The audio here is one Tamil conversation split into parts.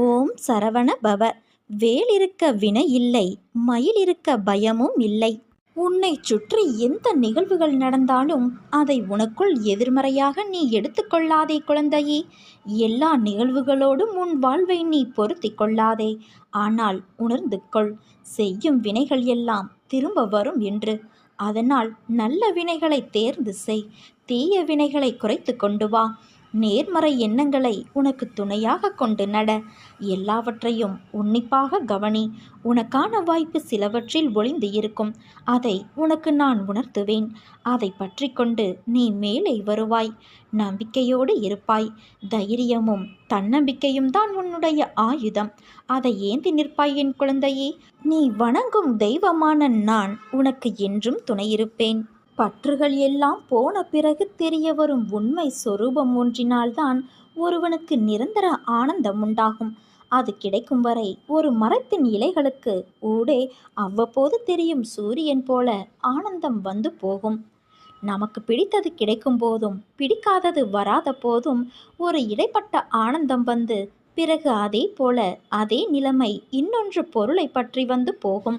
ஓம் சரவண பவ. வேல் இருக்க வினை இல்லை மயில் இருக்க பயமும் இல்லை. உன்னை சுற்றி எந்த நிகழ்வுகள் நடந்தாலும் அதை உனக்குள் எதிர்மறையாக நீ எடுத்துக்கொள்ளாதே குழந்தையே. எல்லா நிகழ்வுகளோடும் உன் வாழ்வை நீ பொருத்தி கொள்ளாதே. ஆனால் உணர்ந்து கொள் செய்யும் வினைகள் எல்லாம் திரும்ப வரும் என்று. அதனால் நல்ல வினைகளை தேர்ந்து செய் தீய வினைகளை குறைத்து கொண்டு வா. நேர்மறை எண்ணங்களை உனக்கு துணையாக கொண்டு நட. எல்லாவற்றையும் உன்னிப்பாக கவனி. உனக்கான வாய்ப்பு சிலவற்றில் ஒளிந்து இருக்கும். அதை உனக்கு நான் உணர்த்துவேன். அதை பற்றி கொண்டு நீ மேலே வருவாய். நம்பிக்கையோடு இருப்பாய். தைரியமும் தன்னம்பிக்கையும் தான் உன்னுடைய ஆயுதம். அதை ஏந்தி நிற்பாய் என் குழந்தையே. நீ வணங்கும் தெய்வமான நான் உனக்கு என்றும் துணையிருப்பேன். பற்றுகள் எல்லாம் போன பிறகு தெரிய வரும் உண்மை சொரூபம் ஒன்றினால்தான் ஒருவனுக்கு நிரந்தர ஆனந்தம் உண்டாகும். அது கிடைக்கும் வரை ஒரு மரத்தின் இலைகளுக்கு ஊடே அவ்வப்போது தெரியும் சூரியன் போல ஆனந்தம் வந்து போகும். நமக்கு பிடித்தது கிடைக்கும் போதும் பிடிக்காதது வராத போதும் ஒரு இடைப்பட்ட ஆனந்தம் வந்து பிறகு அதே போல அதே நிலைமை இன்னொன்று பொருளை பற்றி வந்து போகும்.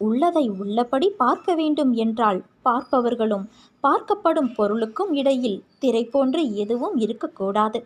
உள்ளதை உள்ளபடி பார்க்க வேண்டும் என்றால் பார்ப்பவர்களும் பார்க்கப்படும் பொருளுக்கும் இடையில் திரை போன்று எதுவும் இருக்கக்கூடாது.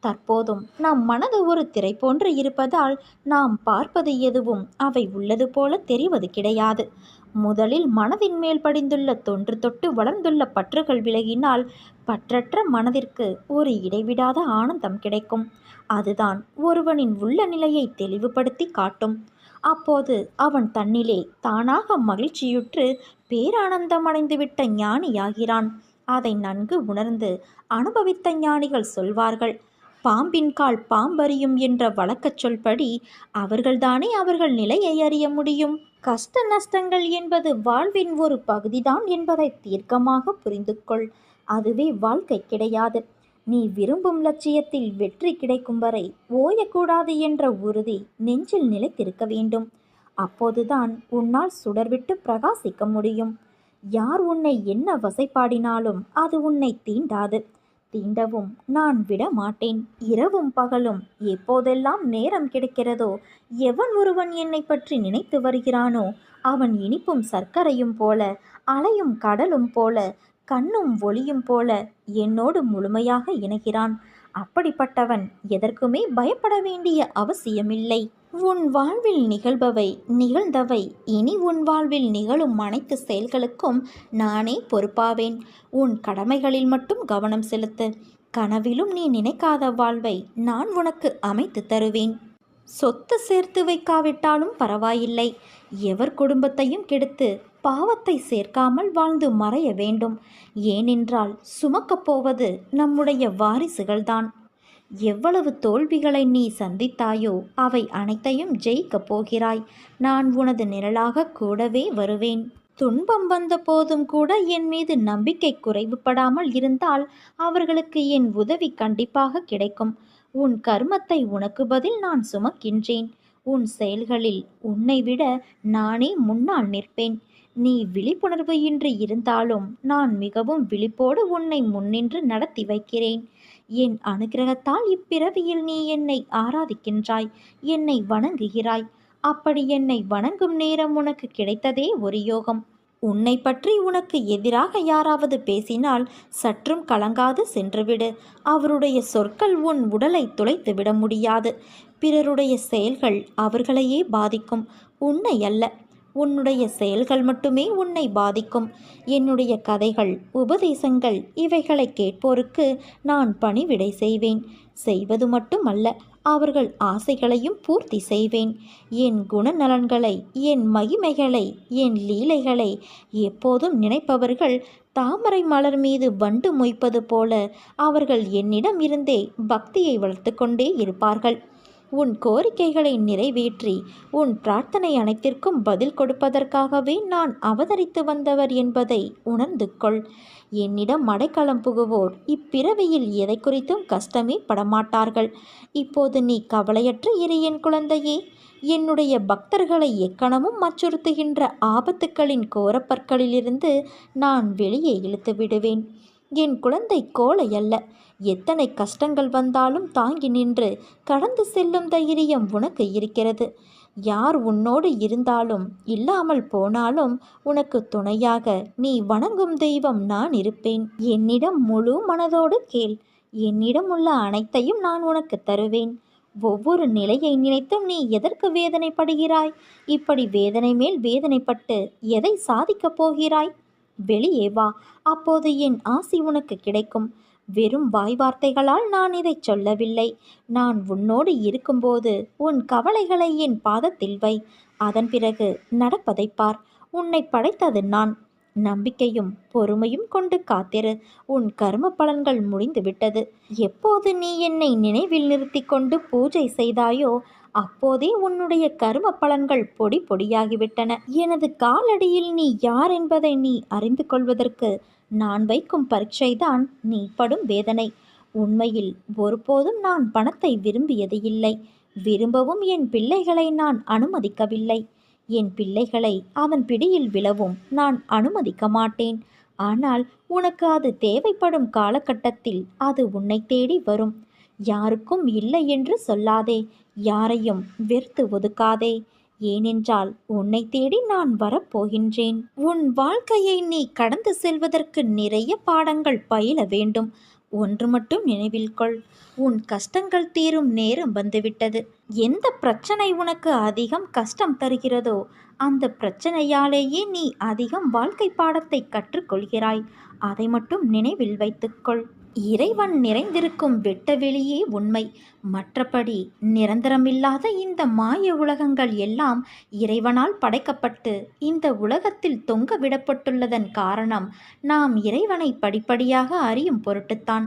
தற்போதும் நம் மனது ஒரு திரை போன்று இருப்பதால் நாம் பார்ப்பது எதுவும் அவை உள்ளது போல தெரிவது கிடையாது. முதலில் மனதின் மேல் படிந்துள்ள தொன்று தொட்டு வளர்ந்துள்ள பற்றுகள் விலகினால் பற்றற்ற மனதிற்கு ஒரு இடைவிடாத ஆனந்தம் கிடைக்கும். அதுதான் ஒருவனின் உள்ள நிலையை தெளிவுபடுத்தி காட்டும். அப்போது அவன் தன்னிலே தானாக மகிழ்ச்சியுற்று பேரானந்தம் அடைந்துவிட்ட ஞானியாகிறான். அதை நன்கு உணர்ந்து அனுபவித்த ஞானிகள் சொல்வார்கள் பாம்பின் கால் பாம்பறியும் என்ற வழக்கச் சொல்படி அவர்கள்தானே அவர்கள் நிலையை அறிய முடியும்? கஷ்ட நஷ்டங்கள் என்பது வாழ்வின் ஒரு பகுதிதான் என்பதை தீர்க்கமாக புரிந்து கொள் அதுவே வாழ்க்கை கிடையாது. நீ விரும்பும் லட்சியத்தில் வெற்றி கிடைக்கும் வரை ஓயக்கூடாது என்ற உறுதி நெஞ்சில் நிலைத்திருக்க வேண்டும். அப்போதுதான் உன்னால் சுடர்விட்டு பிரகாசிக்க முடியும். யார் உன்னை என்ன வசைப்பாடினாலும் அது உன்னை தீண்டாது. தீண்டவும் நான் விட மாட்டேன். இரவும் பகலும் எப்போதெல்லாம் நேரம் கிடைக்கிறதோ எவன் ஒருவன் என்னை பற்றி நினைத்து வருகிறானோ அவன் இனிப்பும் சர்க்கரையும் போல அலையும் கடலும் போல கண்ணும் ஒளியும் போல என்னோடு முழுமையாக இணைகிறான். அப்படிப்பட்டவன் எதற்குமே பயப்பட வேண்டிய அவசியமில்லை. உன் வாழ்வில் நிகழ்பவை நிகழ்ந்தவை. இனி உன் வாழ்வில் நிகழும் அனைத்து செயல்களுக்கும் நானே பொறுப்பாவேன். உன் கடமைகளில் மட்டும் கவனம் செலுத்து. கனவிலும் நீ நினைக்காத வாழ்வை நான் உனக்கு அமைத்து தருவேன். சொத்து சேர்த்து வைக்காவிட்டாலும் பரவாயில்லை. எவர் குடும்பத்தையும் கெடுத்து பாவத்தை சேர்க்காமல் வாழ்ந்து மறைய வேண்டும். ஏனென்றால் சுமக்கப் போவது நம்முடைய வாரிசுகள்தான். எவ்வளவு தோல்விகளை நீ சந்தித்தாயோ அவை அனைத்தையும் ஜெயிக்கப் போகிறாய். நான் உனது நிழலாக கூடவே வருவேன். துன்பம் வந்த போதும் கூட என் மீது நம்பிக்கை குறைவுபடாமல் இருந்தால் அவர்களுக்கு என் உதவி கண்டிப்பாக கிடைக்கும். உன் கர்மத்தை உனக்கு பதில் நான் சுமக்கின்றேன். உன் செயல்களில் உன்னை விட நானே முன்னால் நிற்பேன். நீ விழிப்புணர்வு இன்றி இருந்தாலும் நான் மிகவும் விழிப்போடு உன்னை முன்னின்று நடத்தி வைக்கிறேன். என் அனுகிரகத்தால் இப்பிறவியில் நீ என்னை ஆராதிக்கின்றாய் என்னை வணங்குகிறாய். அப்படி என்னை வணங்கும் நேரம் உனக்கு கிடைத்ததே ஒரு யோகம். உன்னை பற்றி உனக்கு எதிராக யாராவது பேசினால் சற்றும் கலங்காது சென்றுவிடு. அவருடைய சொற்கள் உன் உடலை துளைத்து விட முடியாது. பிறருடைய செயல்கள் அவர்களையே பாதிக்கும். உன்னை அல்ல. உன்னுடைய செயல்கள் மட்டுமே உன்னை பாதிக்கும். என்னுடைய கதைகள் உபதேசங்கள் இவைகளை கேட்போருக்கு நான் பணிவிடை செய்வேன். செய்வது மட்டுமல்ல அவர்கள் ஆசைகளையும் பூர்த்தி செய்வேன். என் குணநலன்களை என் மகிமைகளை என் லீலைகளை எப்போதும் நினைப்பவர்கள் தாமரை மலர் மீது வண்டு மொய்ப்பது போல அவர்கள் என்னிடம் இருந்தே பக்தியை வளர்த்து கொண்டே இருப்பார்கள். உன் கோரிக்கைகளை நிறைவேற்றி உன் பிரார்த்தனை அனைத்திற்கும் பதில் கொடுப்பதற்காகவே நான் அவதரித்து வந்தவர் என்பதை உணர்ந்து கொள் என்னிடம் அடைக்கலம் புகுவோர். இப்பிறவியில் எதை குறித்தும் கஷ்டமே படமாட்டார்கள். இப்போது நீ கவலையற்று இரு என் குழந்தையே. என்னுடைய பக்தர்களை எக்கணமும் அச்சுறுத்துகின்ற ஆபத்துக்களின் கோரப்பற்களிலிருந்து நான் வெளியே இழுத்து விடுவேன். என் குழந்தை கோழை அல்ல. எத்தனை கஷ்டங்கள் வந்தாலும் தாங்கி நின்று கடந்து செல்லும் தைரியம் உனக்கு இருக்கிறது. யார் உன்னோடு இருந்தாலும் இல்லாமல் போனாலும் உனக்கு துணையாக நீ வணங்கும் தெய்வம் நான் இருப்பேன். என்னிடம் முழு மனதோடு கேள். என்னிடம் உள்ள அனைத்தையும் நான் உனக்கு தருவேன். ஒவ்வொரு நிலையை நினைத்தும் நீ எதற்கு வேதனைப்படுகிறாய்? இப்படி வேதனை மேல் வேதனைப்பட்டு எதை சாதிக்கப் போகிறாய்? வெளியே வா. அப்போது என் ஆசி உனக்கு கிடைக்கும். வெறும் வாய் வார்த்தைகளால் நான் இதை சொல்லவில்லை. நான் உன்னோடு இருக்கும்போது உன் கவலைகளை என் பாதத்தில் வை. அதன் பிறகு நடப்பதைப் பார். உன்னை படைத்தது நான். நம்பிக்கையும் பொறுமையும் கொண்டு காத்திரு. உன் கர்ம பலன்கள் முடிந்துவிட்டது. எப்போது நீ என்னை நினைவில் நிறுத்தி கொண்டு பூஜை செய்தாயோ அப்போதே உன்னுடைய கரும பலன்கள் பொடி பொடியாகிவிட்டன. எனது காலடியில் நீ யார் என்பதை நீ அறிந்து கொள்வதற்கு நான் வைக்கும் பரீட்சைதான் நீ படும் வேதனை. உண்மையில் ஒருபோதும் நான் பணத்தை விரும்பியது இல்லை விரும்பவும் என் பிள்ளைகளை நான் அனுமதிக்கவில்லை. என் பிள்ளைகளை அவன் பிடியில் விழவும் நான் அனுமதிக்க மாட்டேன். ஆனால் உனக்கு அது தேவைப்படும் காலகட்டத்தில் அது உன்னை தேடி வரும். யாருக்கும் இல்லை என்று சொல்லாதே. யாரையும் வெறுத்து ஒதுக்காதே. ஏனென்றால் உன்னை தேடி நான் வரப்போகின்றேன். உன் வாழ்க்கையை நீ கடந்து செல்வதற்கு நிறைய பாடங்கள் பயில வேண்டும். ஒன்று மட்டும் நினைவில் கொள். உன் கஷ்டங்கள் தீரும் நேரம் வந்துவிட்டது. எந்த பிரச்சனை உனக்கு அதிகம் கஷ்டம் தருகிறதோ அந்த பிரச்சனையாலேயே நீ அதிகம் வாழ்க்கை பாடத்தை கற்றுக்கொள்கிறாய். அதை மட்டும் நினைவில் வைத்துக்கொள் இறைவன் நிறைந்திருக்கும் வெட்டவெளியே உண்மை. மற்றபடி நிரந்தரமில்லாத இந்த மாய உலகங்கள் எல்லாம் இறைவனால் படைக்கப்பட்டு இந்த உலகத்தில் தொங்க விடப்பட்டுள்ளதன் காரணம் நாம் இறைவனை படிப்படியாக அறியும் பொருட்டுத்தான்.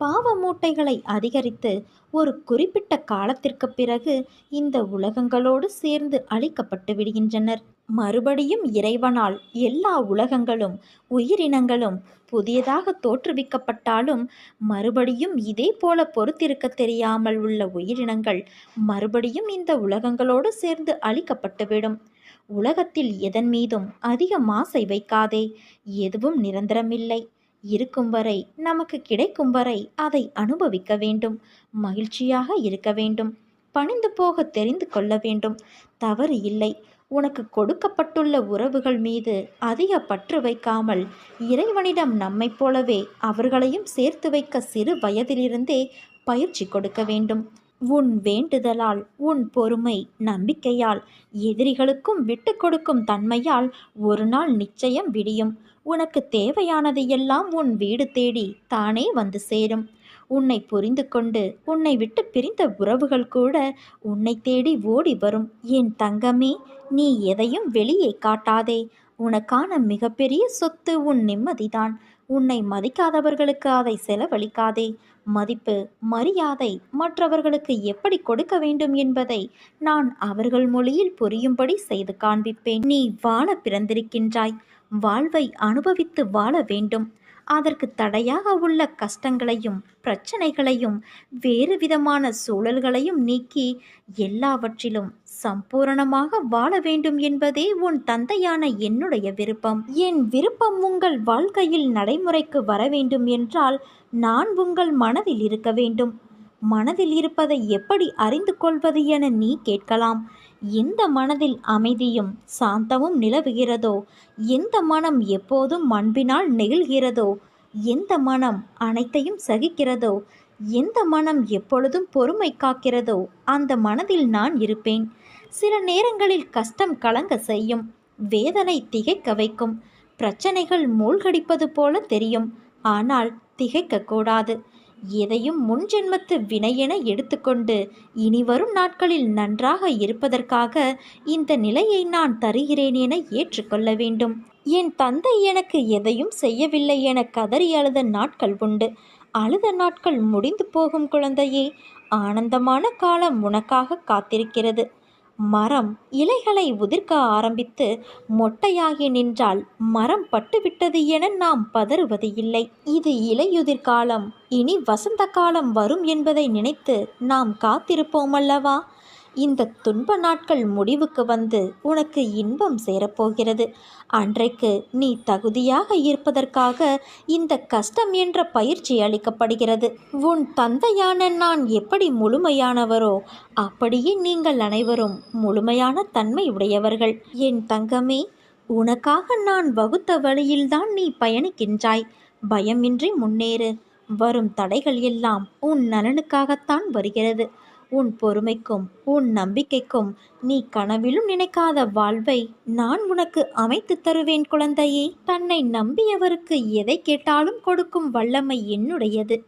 பாவ மூட்டைகளை அதிகரித்து ஒரு குறிப்பிட்ட காலத்திற்கு பிறகு இந்த உலகங்களோடு சேர்ந்து அழிக்கப்பட்டு விடுகின்றனர். மறுபடியும் இறைவனால் எல்லா உலகங்களும் உயிரினங்களும் புதியதாக தோற்றுவிக்கப்பட்டாலும் மறுபடியும் இதே போல பொறுத்திருக்க தெரியாமல் உள்ள உயிரினங்கள் மறுபடியும் இந்த உலகங்களோடு சேர்ந்து அழிக்கப்பட்டுவிடும் உலகத்தில் எதன் மீதும் அதிக மாசை வைக்காதே எதுவும் நிரந்தரமில்லை. இருக்கும் வரை நமக்கு கிடைக்கும் வரை அதை அனுபவிக்க வேண்டும். மகிழ்ச்சியாக இருக்க வேண்டும். பணிந்து போக தெரிந்து கொள்ள வேண்டும். தவறு இல்லை. உனக்கு கொடுக்கப்பட்டுள்ள உறவுகள் மீது அதிக பற்று வைக்காமல் இறைவனிடம் நம்மைப் போலவே அவர்களையும் சேர்த்து வைக்க சிறு வயதிலிருந்தே பயிற்சி கொடுக்க வேண்டும். உன் வேண்டுதலால் உன் பொறுமை நம்பிக்கையால் எதிரிகளுக்கும் விட்டு கொடுக்கும் தன்மையால் ஒரு நாள் நிச்சயம் விடியும். உனக்கு தேவையானது எல்லாம் உன் வீடு தேடி தானே வந்து சேரும். உன்னை புரிந்து கொண்டு உன்னை விட்டு பிரிந்த உறவுகள் கூட உன்னை தேடி ஓடி வரும். என் தங்கமே நீ எதையும் வெளியே காட்டாதே. உனக்கான மிகப்பெரிய சொத்து உன் நிம்மதிதான். உன்னை மதிக்காதவர்களுக்கு அதை செலவழிக்காதே. மதிப்பு மரியாதை மற்றவர்களுக்கு எப்படி கொடுக்க வேண்டும் என்பதை நான் அவர்கள் மொழியில் புரியும்படி செய்து காண்பிப்பேன். நீ வாழ பிறந்திருக்கின்றாய். வாழ்வை அனுபவித்து வாழ வேண்டும். அதற்கு தடையாக உள்ள கஷ்டங்களையும் பிரச்சனைகளையும் வேறு விதமான சூழல்களையும் நீக்கி எல்லாவற்றிலும் சம்பூரணமாக வாழ வேண்டும் என்பதே உன் தந்தையான என்னுடைய விருப்பம். என் விருப்பம் உங்கள் வாழ்க்கையில் நடைமுறைக்கு வர வேண்டும் என்றால் நான் உங்கள் மனதில் இருக்க வேண்டும். மனதில் இருப்பதை எப்படி அறிந்து கொள்வது என நீ கேட்கலாம். எந்த மனதில் அமைதியும் சாந்தமும் நிலவுகிறதோ? எந்த மனம் எப்போதும் அன்பினால் நெகிழ்கிறதோ? எந்த மனம் அனைத்தையும் சகிக்கிறதோ? எந்த மனம் எப்பொழுதும் பொறுமை காக்கிறதோ? அந்த மனதில் நான் இருப்பேன். சில நேரங்களில் கஷ்டம் கலங்க செய்யும் வேதனை திகைக்க வைக்கும் பிரச்சனைகள் மூழ்கடிப்பது போல தெரியும். ஆனால் திகைக்கக்கூடாது. எதையும் முன்ஜென்மத்து வினையென எடுத்துக்கொண்டு இனி வரும் நாட்களில் நன்றாக இருப்பதற்காக இந்த நிலையை நான் தருகிறேன் என ஏற்றுக்கொள்ள வேண்டும். என் தந்தை எனக்கு எதையும் செய்யவில்லை என கதறி அழுத நாட்கள் உண்டு. அழுத நாட்கள் முடிந்து போகும் குழந்தையே ஆனந்தமான காலம் உனக்காக காத்திருக்கிறது. மரம் இலைகளை உதிர்க்க ஆரம்பித்து மொட்டையாகி நின்றால் மரம் பட்டுவிட்டது என நாம் பதறுவது இல்லை. இது இலையுதிர் காலம். இனி வசந்த காலம் வரும் என்பதை நினைத்து நாம் காத்திருப்போம் அல்லவா? இந்த துன்ப நாட்கள் முடிவுக்கு வந்து உனக்கு இன்பம் சேரப்போகிறது. அன்றைக்கு நீ தகுதியாக இருப்பதற்காக இந்த கஷ்டம் என்ற பயிற்சி அளிக்கப்படுகிறது. உன் தந்தையான நான் எப்படி முழுமையானவரோ அப்படியே நீங்கள் அனைவரும் முழுமையான தன்மை உடையவர்கள். என் தங்கமே உனக்காக நான் வகுத்த வழியில்தான் நீ பயணிக்கின்றாய். பயமின்றி முன்னேறு. வரும் தடைகள் எல்லாம் உன் நலனுக்காகத்தான் வருகிறது. உன் பொறுமைக்கும் உன் நம்பிக்கைக்கும் நீ கனவிலும் நினைக்காத வாழ்வை நான் உனக்கு அமைத்து தருவேன் குழந்தையே. தன்னை நம்பியவருக்கு எதை கேட்டாலும் கொடுக்கும் வல்லமை என்னுடையது.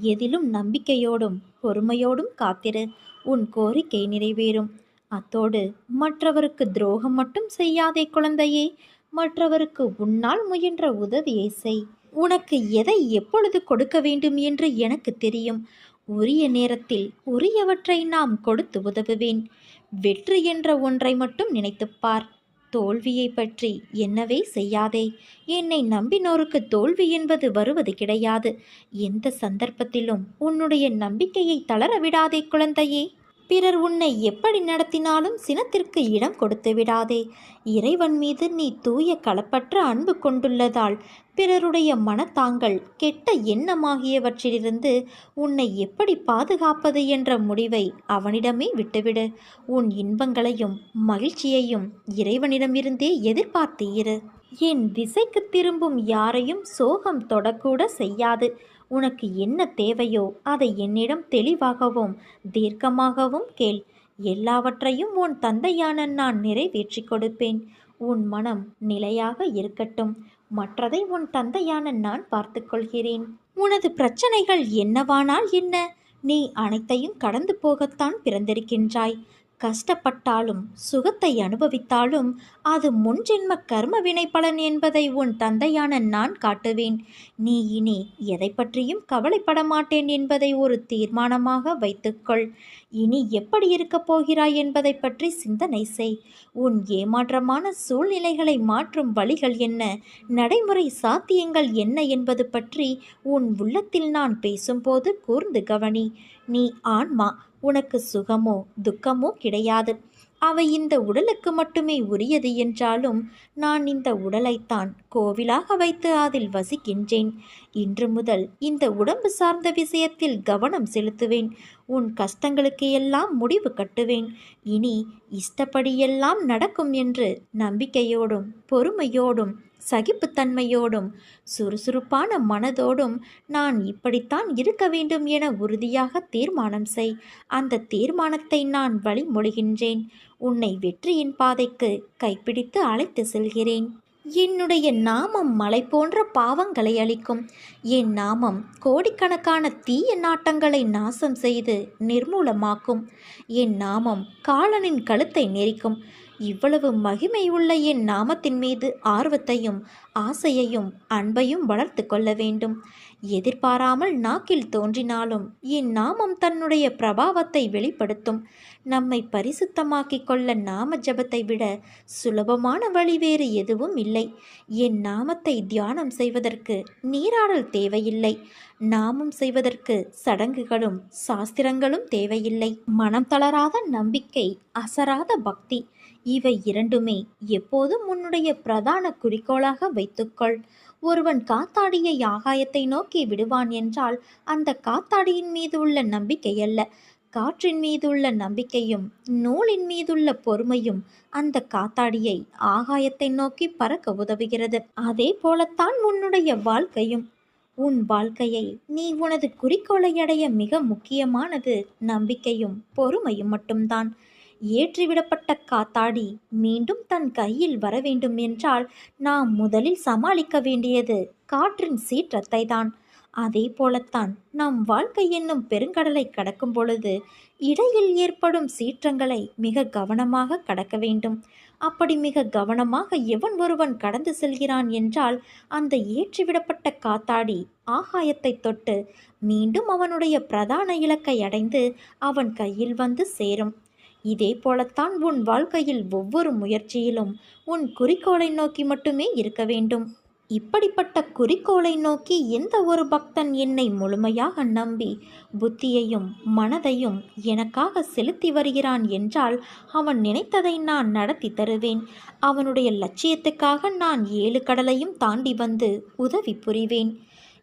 எதிலும் நம்பிக்கையோடும் பொறுமையோடும் காத்திரு. உன் கோரிக்கை நிறைவேறும். அத்தோடு மற்றவருக்கு துரோகம் மட்டும் செய்யாதே குழந்தையே. மற்றவருக்கு உன்னால் முயன்ற உதவியை செய். உனக்கு எதை எப்பொழுது கொடுக்க வேண்டும் என்று எனக்கு தெரியும். உரிய நேரத்தில் உரியவற்றை நாம் கொடுத்து உதவுவேன். வெற்றி என்ற ஒன்றை மட்டும் நினைத்துப்பார் தோல்வியை பற்றி என்னவே செய்யாதே. என்னை நம்பினோருக்கு தோல்வி என்பது வருவது கிடையாது. எந்த சந்தர்ப்பத்திலும் உன்னுடைய நம்பிக்கையை தளர விடாதே குழந்தையே. பிறர் உன்னை எப்படி நடத்தினாலும் சினத்திற்கு இடம் கொடுத்து விடாதே. இறைவன் மீது நீ தூய களப்பற்ற அன்பு கொண்டுள்ளதால் பிறருடைய மனத்தாங்கள் கெட்ட எண்ணமாகியவற்றிலிருந்து உன்னை எப்படி பாதுகாப்பது என்ற முடிவை அவனிடமே விட்டுவிடு. உன் இன்பங்களையும் மகிழ்ச்சியையும் இறைவனிடமிருந்தே எதிர்பார்த்து இரு என் திசைக்கு திரும்பும் யாரையும் சோகம் தொடக்கூட செய்யாது. உனக்கு என்ன தேவையோ அதை என்னிடம் தெளிவாகவும் தீர்க்கமாகவும் கேள். எல்லாவற்றையும் உன் தந்தையான நான் நிறைவேற்றி கொடுப்பேன். உன் மனம் நிலையாக இருக்கட்டும். மற்றதை உன் தந்தையான நான் பார்த்துக்கொள்கிறேன் உனது பிரச்சனைகள் என்னவானால் என்ன? நீ அனைத்தையும் கடந்து போகத்தான் பிறந்திருக்கின்றாய். கஷ்டப்பட்டாலும் சுகத்தை அனுபவித்தாலும் அது முன்ஜென்ம கர்ம வினை பலன் என்பதை உன் தந்தையான நான் காட்டுவேன். நீ இனி எதை பற்றியும் கவலைப்பட மாட்டேன் என்பதை ஒரு தீர்மானமாக வைத்துக்கொள். இனி எப்படி இருக்கப் போகிறாய் என்பதை பற்றி சிந்தனை செய். உன் ஏமாற்றமான சூழ்நிலைகளை மாற்றும் வழிகள் என்ன? நடைமுறை சாத்தியங்கள் என்ன என்பது பற்றி உன் உள்ளத்தில் நான் பேசும்போது கூர்ந்து கவனி. நீ ஆன்மா உனக்கு சுகமோ துக்கமோ கிடையாது. அவை இந்த உடலுக்கு மட்டுமே உரியது என்றாலும் நான் இந்த உடலைத்தான் கோவிலாக வைத்து அதில் வசிக்கின்றேன். இன்று முதல் இந்த உடம்பு சார்ந்த விஷயத்தில் கவனம் செலுத்துவேன். உன் கஷ்டங்களுக்கு எல்லாம் முடிவு கட்டுவேன். இனி இஷ்டப்படியெல்லாம் நடக்கும் என்று நம்பிக்கையோடும் பொறுமையோடும் சகிப்புத்தன்மையோடும் சுறுசுறுப்பான மனதோடும் நான் இப்படித்தான் இருக்க வேண்டும் என உறுதியாக தீர்மானம் செய். அந்த தீர்மானத்தை நான் வழிமொழிகின்றேன் உன்னை வெற்றியின் பாதைக்கு கைப்பிடித்து அழைத்து செல்கிறேன். என்னுடைய நாமம் மலை போன்ற பாவங்களை அளிக்கும் என் நாமம் கோடிக்கணக்கான தீய நாட்டங்களை நாசம் செய்து நிர்மூலமாக்கும். என் நாமம் காலனின் கழுத்தை நெரிக்கும். இவ்வளவு மகிமை உள்ள என் நாமத்தின் மீது ஆர்வத்தையும் ஆசையையும் அன்பையும் வளர்த்து கொள்ள வேண்டும். எதிர்பாராமல் நாக்கில் தோன்றினாலும் என் நாமம் தன்னுடைய பிரபாவத்தை வெளிப்படுத்தும். நம்மை பரிசுத்தமாக்கிக் கொள்ள நாம ஜபத்தை விட சுலபமான வழி வேறு எதுவும் இல்லை. என் நாமத்தை தியானம் செய்வதற்கு நீராடல் தேவையில்லை. நாமம் செய்வதற்கு சடங்குகளும் சாஸ்திரங்களும் தேவையில்லை. மனம் தளராத நம்பிக்கை அசராத பக்தி இவை இரண்டுமே எப்போதும் உன்னுடைய பிரதான குறிக்கோளாக வைத்துக்கொள். ஒருவன் காத்தாடியை ஆகாயத்தை நோக்கி விடுவான் என்றால் அந்த காத்தாடியின் மீது உள்ள நம்பிக்கை அல்ல காற்றின் மீதுள்ள நம்பிக்கையும் நூலின் மீதுள்ள பொறுமையும் அந்த காத்தாடியை ஆகாயத்தை நோக்கி பறக்க உதவுகிறது. அதே போலத்தான் உன்னுடைய வாழ்க்கையும். உன் வாழ்க்கையை நீ உனது குறிக்கோளை அடைய மிக முக்கியமானது நம்பிக்கையும் பொறுமையும் மட்டும்தான். ஏற்றிவிடப்பட்ட காத்தாடி மீண்டும் தன் கையில் வர வேண்டும் என்றால் நாம் முதலில் சமாளிக்க வேண்டியது காற்றின் சீற்றத்தை தான் அதே போலத்தான் நம் வாழ்க்கை என்னும் பெருங்கடலை கடக்கும் பொழுது இடையில் ஏற்படும் சீற்றங்களை மிக கவனமாக கடக்க வேண்டும். அப்படி மிக கவனமாக எவன் ஒருவன் கடந்து செல்கிறான் என்றால் அந்த ஏற்றிவிடப்பட்ட காத்தாடி ஆகாயத்தை தொட்டு மீண்டும் அவனுடைய பிரதான இலக்கை அடைந்து அவன் கையில் வந்து சேரும். இதே போலத்தான் உன் வாழ்க்கையில் ஒவ்வொரு முயற்சியிலும் உன் குறிக்கோளை நோக்கி மட்டுமே இருக்க வேண்டும். இப்படிப்பட்ட குறிக்கோளை நோக்கி எந்த ஒரு பக்தன் என்னை முழுமையாக நம்பி புத்தியையும் மனதையும் எனக்காக செலுத்தி வருகிறான் என்றால் அவன் நினைத்ததை நான் நடத்தி தருவேன். அவனுடைய லட்சியத்துக்காக நான் ஏழு கடலையும் தாண்டி வந்து உதவி புரிவேன்.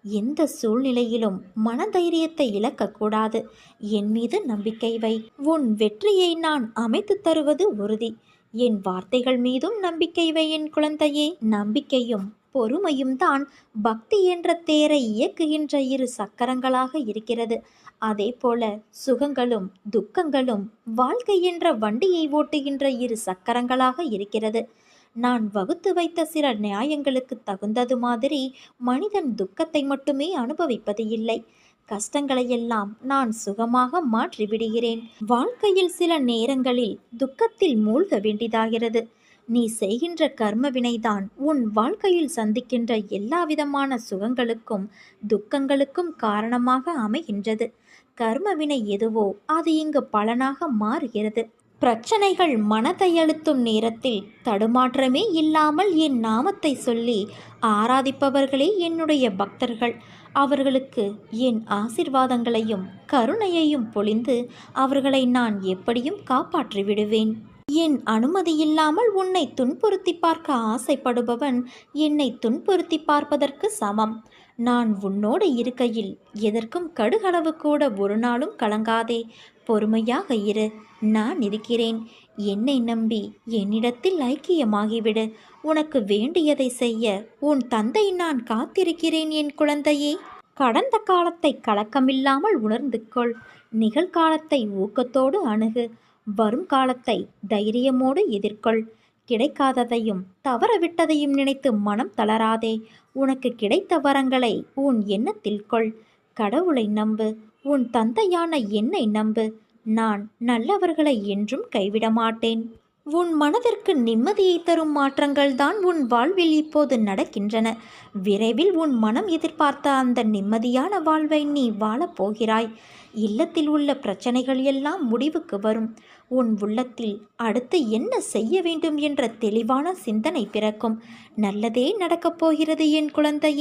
எந்த சூழ்நிலையிலும் மனதைரியத்தை இழக்கக்கூடாது. என் மீது நம்பிக்கை வை. உன் வெற்றியை நான் அமைத்து தருவது உறுதி. என் வார்த்தைகள் மீதும் நம்பிக்கை வை என் குழந்தையே. நம்பிக்கையும் பொறுமையும் தான் பக்தி என்ற தேரை இயக்குகின்ற இரு சக்கரங்களாக இருக்கிறது. அதே போல சுகங்களும் துக்கங்களும் வாழ்க்கை என்ற வண்டியை ஓட்டுகின்ற இரு சக்கரங்களாக இருக்கிறது. நான் வகுத்து வைத்த சில நியாயங்களுக்கு தகுந்தது மாதிரி மனிதன் துக்கத்தை மட்டுமே அனுபவிப்பது இல்லை. கஷ்டங்களையெல்லாம் நான் சுகமாக மாற்றிவிடுகிறேன். வாழ்க்கையில் சில நேரங்களில் துக்கத்தில் மூழ்க வேண்டியதாகிறது. நீ செய்கின்ற கர்ம வினைதான் உன் வாழ்க்கையில் சந்திக்கின்ற எல்லா விதமான சுகங்களுக்கும் துக்கங்களுக்கும் காரணமாக அமைகின்றது. கர்ம வினை எதுவோ அது இங்கு பலனாக மாறுகிறது. பிரச்சனைகள் மனதை அழுத்தும் நேரத்தில் தடுமாற்றமே இல்லாமல் என் நாமத்தை சொல்லி ஆராதிப்பவர்களே என்னுடைய பக்தர்கள். அவர்களுக்கு என் ஆசிர்வாதங்களையும் கருணையையும் பொழிந்து அவர்களை நான் எப்படியும் காப்பாற்றி விடுவேன். என் அனுமதியில்லாமல் உன்னை துன்புறுத்தி பார்க்க ஆசைப்படுபவன் என்னை துன்புறுத்தி பார்ப்பதற்கு சமம். நான் உன்னோடு இருக்கையில் எதற்கும் கடுகளவு கூட ஒரு நாளும் கலங்காதே. பொறுமையாக இரு நான் இருக்கிறேன். என்னை நம்பி என்னிடத்தில் ஐக்கியமாகிவிடு. உனக்கு வேண்டியதை செய்ய உன் தந்தை நான் காத்திருக்கிறேன் என் குழந்தையே. கடந்த காலத்தை கலக்கமில்லாமல் உணர்ந்து கொள். நிகழ்காலத்தை ஊக்கத்தோடு அணுகு. வரும் காலத்தை தைரியமோடு எதிர்கொள். கிடைக்காததையும் தவறவிட்டதையும் நினைத்து மனம் தளராதே. உனக்கு கிடைத்த வரங்களை உன் எண்ணத்தில் கொள். கடவுளை நம்பு. உன் தந்தையான என்னை நம்பு. நான் நல்லவர்களை என்றும் கைவிட மாட்டேன். உன் மனதிற்கு நிம்மதியை தரும் மாற்றங்கள் தான் உன் வாழ்வில் இப்போது நடக்கின்றன. விரைவில் உன் மனம் எதிர்பார்த்த அந்த நிம்மதியான வாழ்வை நீ வாழப் போகிறாய். இல்லத்தில் உள்ள பிரச்சனைகள் எல்லாம் முடிவுக்கு வரும். உன் உள்ளத்தில் அடுத்து என்ன செய்ய வேண்டும் என்ற தெளிவான சிந்தனை பிறக்கும். நல்லதே நடக்கப் போகிறது என் குழந்தையே.